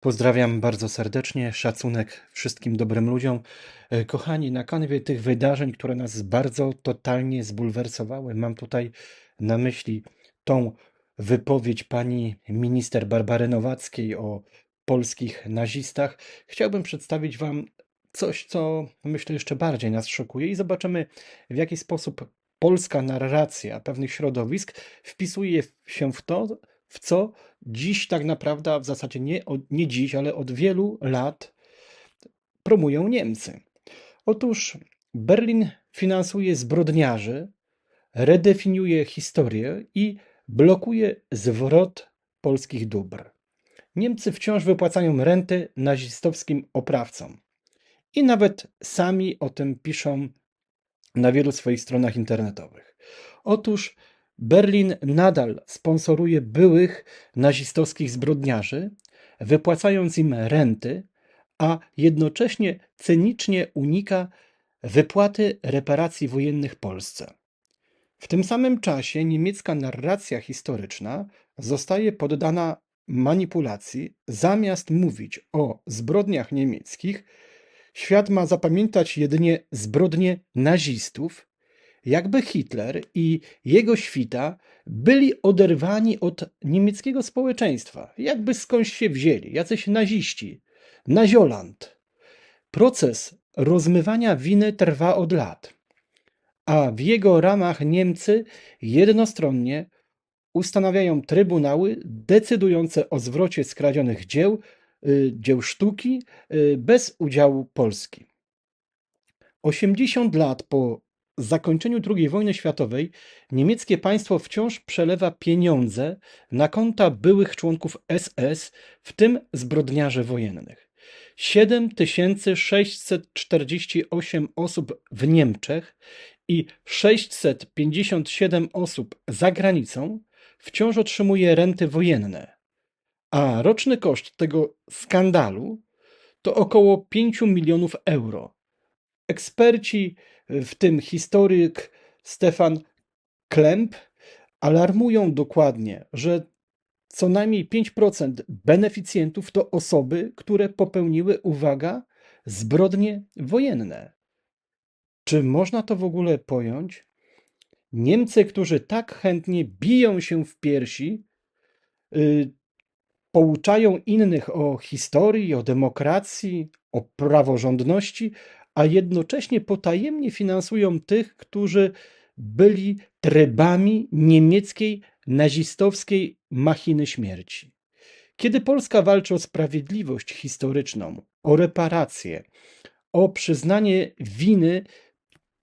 Pozdrawiam bardzo serdecznie, szacunek wszystkim dobrym ludziom. E, Kochani, na kanwie tych wydarzeń, które nas bardzo totalnie zbulwersowały, mam tutaj na myśli tą wypowiedź pani minister Barbary Nowackiej o polskich nazistach, chciałbym przedstawić wam coś, co myślę jeszcze bardziej nas szokuje i zobaczymy, w jaki sposób polska narracja pewnych środowisk wpisuje się w to, w co dziś tak naprawdę, w zasadzie nie, nie dziś, ale od wielu lat promują Niemcy. Otóż Berlin finansuje zbrodniarzy, redefiniuje historię i blokuje zwrot polskich dóbr. Niemcy wciąż wypłacają renty nazistowskim oprawcom. I nawet sami o tym piszą na wielu swoich stronach internetowych. Otóż Berlin nadal sponsoruje byłych nazistowskich zbrodniarzy, wypłacając im renty, a jednocześnie cynicznie unika wypłaty reparacji wojennych Polsce. W tym samym czasie niemiecka narracja historyczna zostaje poddana manipulacji. Zamiast mówić o zbrodniach niemieckich, świat ma zapamiętać jedynie zbrodnie nazistów, jakby Hitler i jego świta byli oderwani od niemieckiego społeczeństwa, jakby skądś się wzięli, jacyś naziści, nazioland. Proces rozmywania winy trwa od lat, a w jego ramach Niemcy jednostronnie ustanawiają trybunały decydujące o zwrocie skradzionych dzieł, y, dzieł sztuki y, bez udziału Polski. 80 lat po zakończeniu II wojny światowej niemieckie państwo wciąż przelewa pieniądze na konta byłych członków SS, w tym zbrodniarzy wojennych. 7648 osób w Niemczech i 657 osób za granicą wciąż otrzymuje renty wojenne, a roczny koszt tego skandalu to około 5 milionów euro. Eksperci, w tym historyk Stefan Klemp, alarmują dokładnie, że co najmniej 5% beneficjentów to osoby, które popełniły, uwaga, zbrodnie wojenne. Czy można to w ogóle pojąć? Niemcy, którzy tak chętnie biją się w piersi, yy, pouczają innych o historii, o demokracji, o praworządności, a jednocześnie potajemnie finansują tych, którzy byli trybami niemieckiej nazistowskiej machiny śmierci. Kiedy Polska walczy o sprawiedliwość historyczną, o reparacje, o przyznanie winy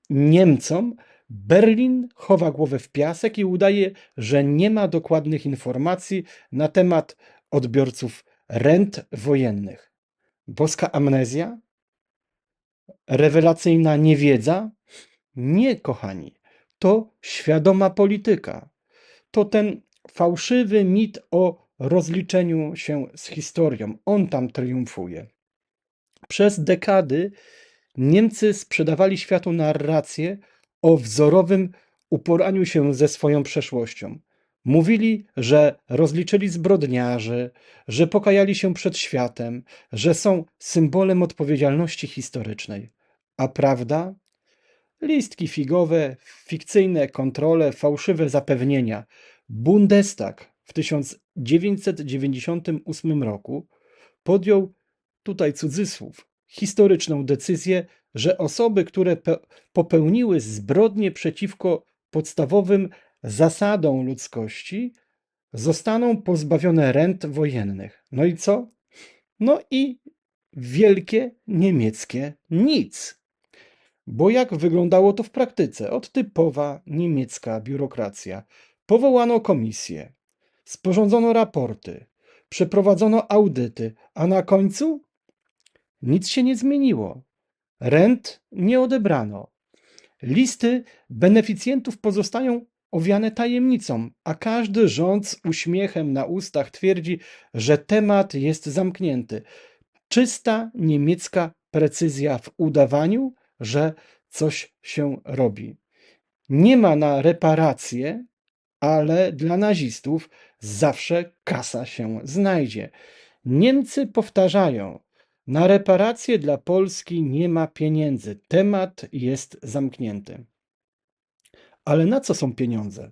Niemcom, Berlin chowa głowę w piasek i udaje, że nie ma dokładnych informacji na temat odbiorców rent wojennych. Boska amnezja? Rewelacyjna niewiedza? Nie, kochani. To świadoma polityka. To ten fałszywy mit o rozliczeniu się z historią. On tam triumfuje. Przez dekady Niemcy sprzedawali światu narrację o wzorowym uporaniu się ze swoją przeszłością. Mówili, że rozliczyli zbrodniarzy, że pokajali się przed światem, że są symbolem odpowiedzialności historycznej. A prawda? Listki figowe, fikcyjne kontrole, fałszywe zapewnienia. Bundestag w 1998 roku podjął tutaj cudzysłów historyczną decyzję, że osoby, które popełniły zbrodnie przeciwko podstawowym zasadom ludzkości, zostaną pozbawione rent wojennych. No i co? No i wielkie niemieckie nic. Bo jak wyglądało to w praktyce? Od typowa niemiecka biurokracja. Powołano komisję, sporządzono raporty, przeprowadzono audyty, a na końcu nic się nie zmieniło. Rent nie odebrano. Listy beneficjentów pozostają owiane tajemnicą, a każdy rząd z uśmiechem na ustach twierdzi, że temat jest zamknięty. Czysta niemiecka precyzja w udawaniu, że coś się robi. Nie ma na reparacje, ale dla nazistów zawsze kasa się znajdzie. Niemcy powtarzają, na reparacje dla Polski nie ma pieniędzy. Temat jest zamknięty. Ale na co są pieniądze?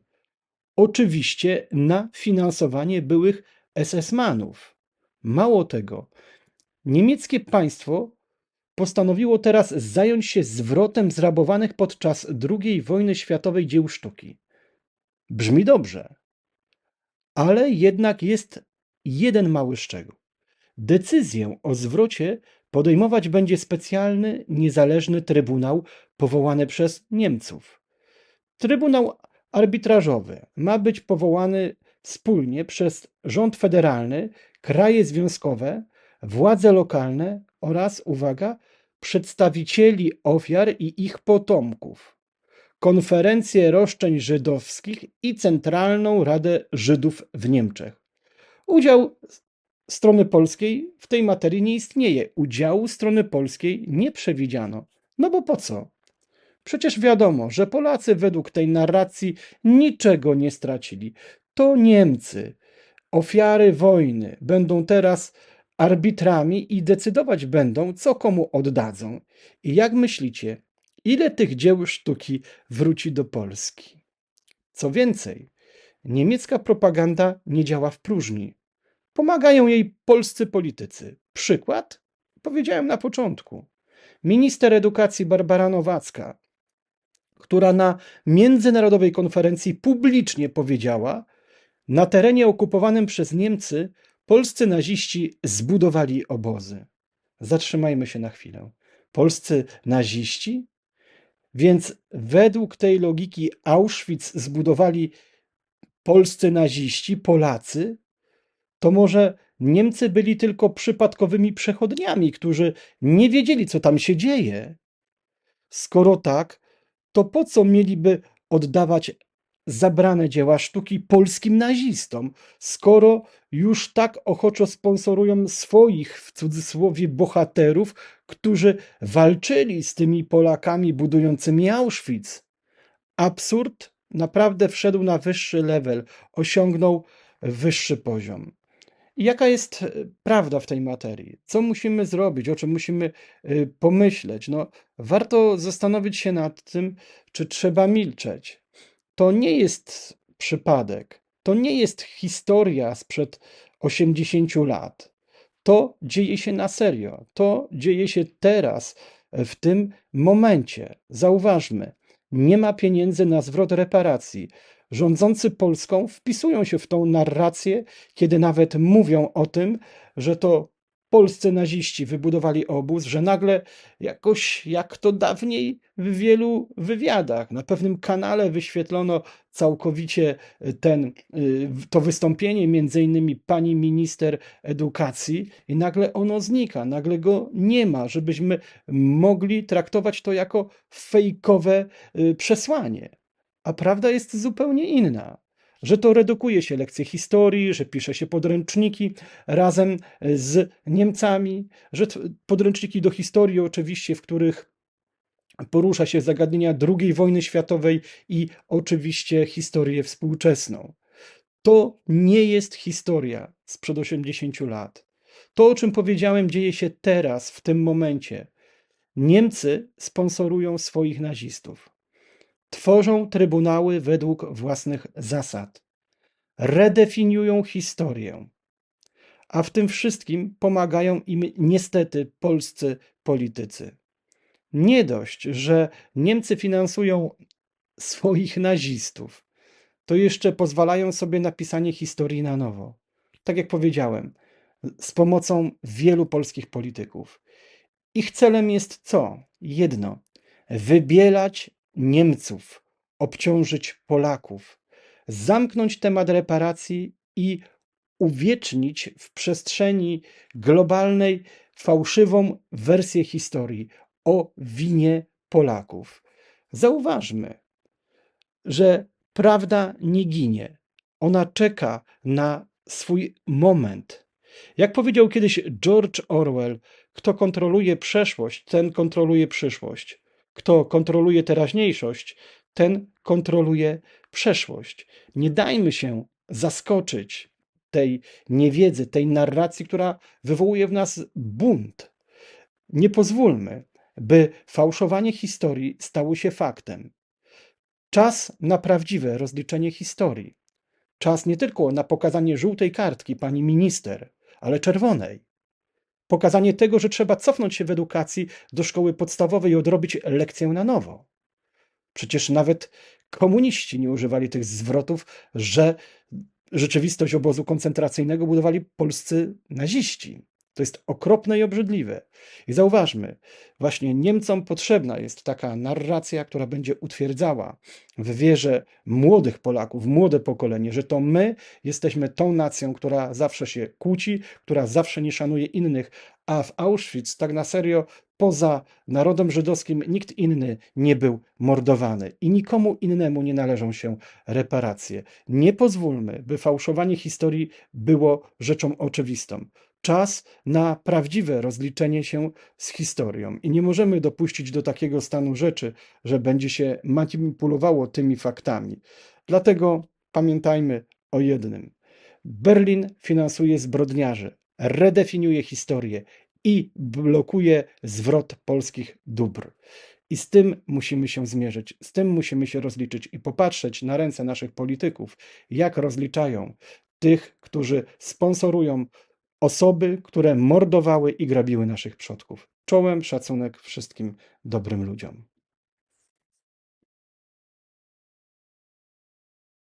Oczywiście na finansowanie byłych SS-manów. Mało tego, niemieckie państwo postanowiło teraz zająć się zwrotem zrabowanych podczas II wojny światowej dzieł sztuki. Brzmi dobrze, ale jednak jest jeden mały szczegół. Decyzję o zwrocie podejmować będzie specjalny, niezależny trybunał powołany przez Niemców. Trybunał arbitrażowy ma być powołany wspólnie przez rząd federalny, kraje związkowe, władze lokalne oraz, uwaga, przedstawicieli ofiar i ich potomków, konferencję roszczeń żydowskich i Centralną Radę Żydów w Niemczech. Udział strony polskiej w tej materii nie istnieje. Udziału strony polskiej nie przewidziano. No bo po co? Przecież wiadomo, że Polacy według tej narracji niczego nie stracili. To Niemcy, ofiary wojny, będą teraz arbitrami i decydować będą, co komu oddadzą. I jak myślicie, ile tych dzieł sztuki wróci do Polski? Co więcej, niemiecka propaganda nie działa w próżni. Pomagają jej polscy politycy. Przykład? Powiedziałem na początku. Minister edukacji Barbara Nowacka, która na międzynarodowej konferencji publicznie powiedziała, na terenie okupowanym przez Niemcy polscy naziści zbudowali obozy. Zatrzymajmy się na chwilę. Polscy naziści? Więc według tej logiki Auschwitz zbudowali polscy naziści, Polacy, to może Niemcy byli tylko przypadkowymi przechodniami, którzy nie wiedzieli, co tam się dzieje. Skoro tak, to po co mieliby oddawać zabrane dzieła sztuki polskim nazistom, skoro już tak ochoczo sponsorują swoich, w cudzysłowie, bohaterów, którzy walczyli z tymi Polakami budującymi Auschwitz. Absurd naprawdę wszedł na wyższy level, osiągnął wyższy poziom. I jaka jest e, prawda w tej materii? Co musimy zrobić? O czym musimy e, pomyśleć? No, warto zastanowić się nad tym, czy trzeba milczeć. To nie jest przypadek. To nie jest historia sprzed 80 lat. To dzieje się na serio. To dzieje się teraz, e, w tym momencie. Zauważmy, nie ma pieniędzy na zwrot reparacji rządzący Polską wpisują się w tą narrację, kiedy nawet mówią o tym, że to polscy naziści wybudowali obóz, że nagle jakoś, jak to dawniej w wielu wywiadach, na pewnym kanale wyświetlono całkowicie ten, y, to wystąpienie między innymi pani minister edukacji i nagle ono znika, nagle go nie ma, żebyśmy mogli traktować to jako fejkowe y, przesłanie. A prawda jest zupełnie inna. Że to redukuje się lekcje historii, że pisze się podręczniki razem z Niemcami, że podręczniki do historii, oczywiście, w których porusza się zagadnienia II wojny światowej i oczywiście historię współczesną. To nie jest historia sprzed 80 lat. To, o czym powiedziałem, dzieje się teraz, w tym momencie. Niemcy sponsorują swoich nazistów. Tworzą trybunały według własnych zasad. Redefiniują historię. A w tym wszystkim pomagają im niestety polscy politycy. Nie dość, że Niemcy finansują swoich nazistów, to jeszcze pozwalają sobie na pisanie historii na nowo. Tak jak powiedziałem, z pomocą wielu polskich polityków. Ich celem jest co? Jedno: wybielać Niemców, obciążyć Polaków, zamknąć temat reparacji i uwiecznić w przestrzeni globalnej fałszywą wersję historii o winie Polaków. Zauważmy, że prawda nie ginie. Ona czeka na swój moment. Jak powiedział kiedyś George Orwell, kto kontroluje przeszłość, ten kontroluje przyszłość. Kto kontroluje teraźniejszość, ten kontroluje przeszłość. Nie dajmy się zaskoczyć tej niewiedzy, tej narracji, która wywołuje w nas bunt. Nie pozwólmy, by fałszowanie historii stało się faktem. Czas na prawdziwe rozliczenie historii. Czas nie tylko na pokazanie żółtej kartki pani minister, ale czerwonej. Pokazanie tego, że trzeba cofnąć się w edukacji do szkoły podstawowej i odrobić lekcję na nowo. Przecież nawet komuniści nie używali tych zwrotów, że rzeczywistość obozu koncentracyjnego budowali polscy naziści. To jest okropne i obrzydliwe. I zauważmy, właśnie Niemcom potrzebna jest taka narracja, która będzie utwierdzała w wierze młodych Polaków, młode pokolenie, że to my jesteśmy tą nacją, która zawsze się kłóci, która zawsze nie szanuje innych, a w Auschwitz tak na serio poza narodem żydowskim nikt inny nie był mordowany i nikomu innemu nie należą się reparacje. Nie pozwólmy, by fałszowanie historii było rzeczą oczywistą czas na prawdziwe rozliczenie się z historią. I nie możemy dopuścić do takiego stanu rzeczy, że będzie się manipulowało tymi faktami. Dlatego pamiętajmy o jednym. Berlin finansuje zbrodniarzy, redefiniuje historię i blokuje zwrot polskich dóbr. I z tym musimy się zmierzyć, z tym musimy się rozliczyć i popatrzeć na ręce naszych polityków, jak rozliczają tych, którzy sponsorują osoby, które mordowały i grabiły naszych przodków. Czołem szacunek wszystkim dobrym ludziom.